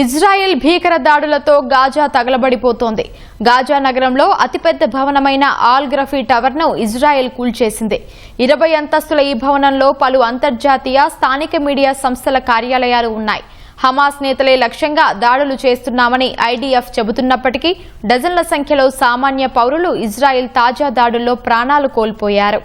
Israel భీకర దాడులతో Gaza తగలబడిపోతోంది. Gaza నగరంలో అతిపెద్ద భవనమైన ఆల్ గ్రఫీ టవర్ను ఇజ్రాయెల్ కూల్చేసింది. ఇరవై అంతస్తుల ఈ భవనంలో పలు అంతర్జాతీయ స్థానిక మీడియా సంస్థల కార్యాలయాలు ఉన్నాయి. హమాస్ నేతలే లక్ష్యంగా దాడులు చేస్తున్నామని ఐడీఎఫ్ చెబుతున్నప్పటికీ డజన్ల సంఖ్యలో సామాన్య పౌరులు ఇజ్రాయెల్ తాజా దాడుల్లో ప్రాణాలు కోల్పోయారు.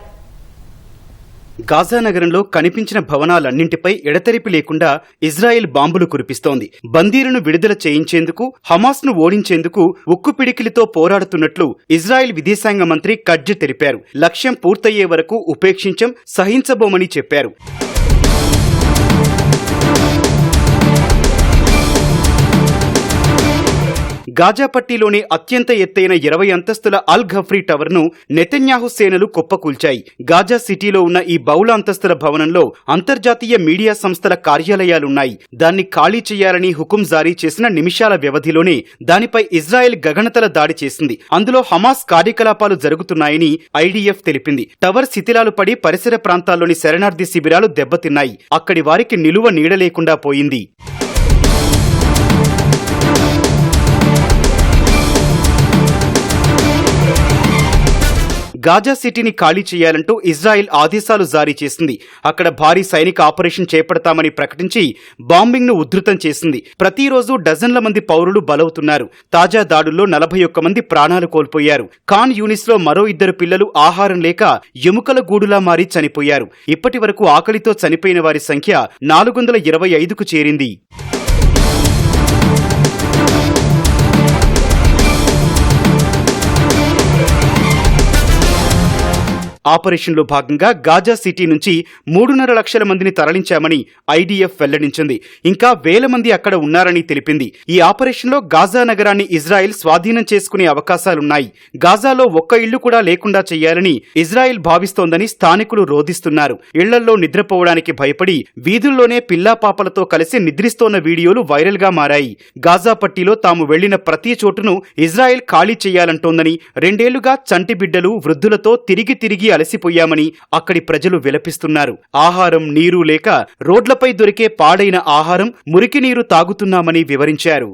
గాజా నగరంలో కనిపించిన భవనాలన్నింటిపై ఎడతెరిపి లేకుండా ఇజ్రాయెల్ బాంబులు కురిపిస్తోంది. బందీలను విడుదల చేయించేందుకు హమాస్ను ఓడించేందుకు ఉక్కు పిడికిలితో పోరాడుతున్నట్లు ఇజ్రాయెల్ విదేశాంగ మంత్రి కడ్జ్ తెలిపారు. లక్ష్యం పూర్తయ్యే వరకు ఉపేక్షించం సహించబోమని చెప్పారు. గాజాపట్టిలోని అత్యంత ఎత్తైన ఇరవై అంతస్తుల అల్ ఘఫ్రీ టవర్ను నెతన్యాహు సేనలు కుప్పకూల్చాయి. గాజా సిటీలో ఉన్న ఈ బహుళ అంతస్తుల భవనంలో అంతర్జాతీయ మీడియా సంస్థల కార్యాలయాలున్నాయి. దాన్ని ఖాళీ చేయాలని హుకుం జారీ చేసిన నిమిషాల వ్యవధిలోనే దానిపై ఇజ్రాయెల్ గగనతల దాడి చేసింది. అందులో హమాస్ కార్యకలాపాలు జరుగుతున్నాయని ఐడీఎఫ్ తెలిపింది. టవర్ శిథిలాలు పడి పరిసర ప్రాంతాల్లోని శరణార్థి శిబిరాలు దెబ్బతిన్నాయి. అక్కడి వారికి నిలువ నీడలేకుండా పోయింది. గాజా సిటీని ఖాళీ చేయాలంటూ ఇజ్రాయెల్ ఆదేశాలు జారీ చేసింది. అక్కడ భారీ సైనిక ఆపరేషన్ చేపడతామని ప్రకటించి బాంబింగ్ను ఉధృతం చేసింది. ప్రతిరోజు డజన్ల మంది పౌరులు బలవుతున్నారు. తాజా దాడుల్లో నలభై ఒక్క మంది ప్రాణాలు కోల్పోయారు. ఖాన్ యూనిస్లో మరో ఇద్దరు పిల్లలు ఆహారం లేక ఎముకల గూడులా మారి చనిపోయారు. ఇప్పటి వరకు ఆకలితో చనిపోయిన వారి సంఖ్య నాలుగు వందల ఇరవై ఐదుకు చేరింది. ఆపరేషన్లో భాగంగా గాజా సిటీ నుంచి మూడున్నర లక్షల మందిని తరలించామని ఐడీఎఫ్ వెల్లడించింది. ఇంకా వేల మంది అక్కడ ఉన్నారని తెలిపింది. ఈ ఆపరేషన్లో గాజా నగరాన్ని ఇజ్రాయెల్ స్వాధీనం చేసుకునే అవకాశాలున్నాయి. గాజాలో ఒక్క ఇల్లు కూడా లేకుండా చేయాలని ఇజ్రాయెల్ భావిస్తోందని స్థానికులు రోధిస్తున్నారు. ఇళ్ళల్లో నిద్రపోవడానికి భయపడి వీధుల్లోనే పిల్లాపాపలతో కలిసి నిద్రిస్తోన్న వీడియోలు వైరల్గా మారాయి. గాజా పట్టీలో తాము వెళ్ళిన ప్రతి చోటును ఇజ్రాయెల్ ఖాళీ చేయాలంటోందని రెండేళ్ళుగా చంటి బిడ్డలు వృద్ధులతో తిరిగి తిరిగి అలసిపోయామని అక్కడి ప్రజలు విలపిస్తున్నారు. ఆహారం నీరు లేక రోడ్లపై దొరికే పాడైన ఆహారం మురికి నీరు తాగుతున్నామని వివరించారు.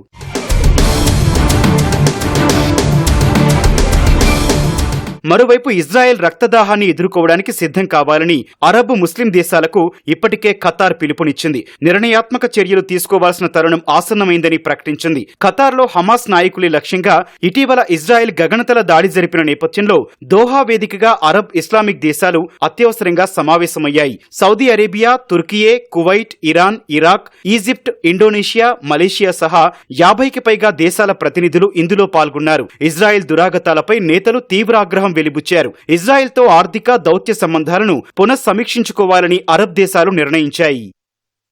మరోవైపు ఇజ్రాయెల్ రక్తదాహాన్ని ఎదుర్కోవడానికి సిద్ధం కావాలని అరబ్ ముస్లిం దేశాలకు ఇప్పటికే ఖతార్ పిలుపునిచ్చింది. నిర్ణయాత్మక చర్యలు తీసుకోవాల్సిన తరుణం ఆసన్నమైందని ప్రకటించింది. ఖతార్లో హమాస్ నాయకులే లక్ష్యంగా ఇటీవల ఇజ్రాయెల్ గగనతల దాడి జరిపిన నేపథ్యంలో దోహా వేదికగా అరబ్ ఇస్లామిక్ దేశాలు అత్యవసరంగా సమావేశమయ్యాయి. Saudi Arabia Turkiye Kuwait Iran Iraq Egypt Indonesia Malaysia సహా యాభైకి పైగా దేశాల ప్రతినిధులు ఇందులో పాల్గొన్నారు. ఇజ్రాయెల్ దురాగతాలపై నేతలు తీవ్ర ఆగ్రహం వెలిబుచ్చారు. ఇజ్రాయెల్తో ఆర్థిక దౌత్య సంబంధాలను పునఃసమీక్షించుకోవాలని అరబ్ దేశాలు నిర్ణయించాయి.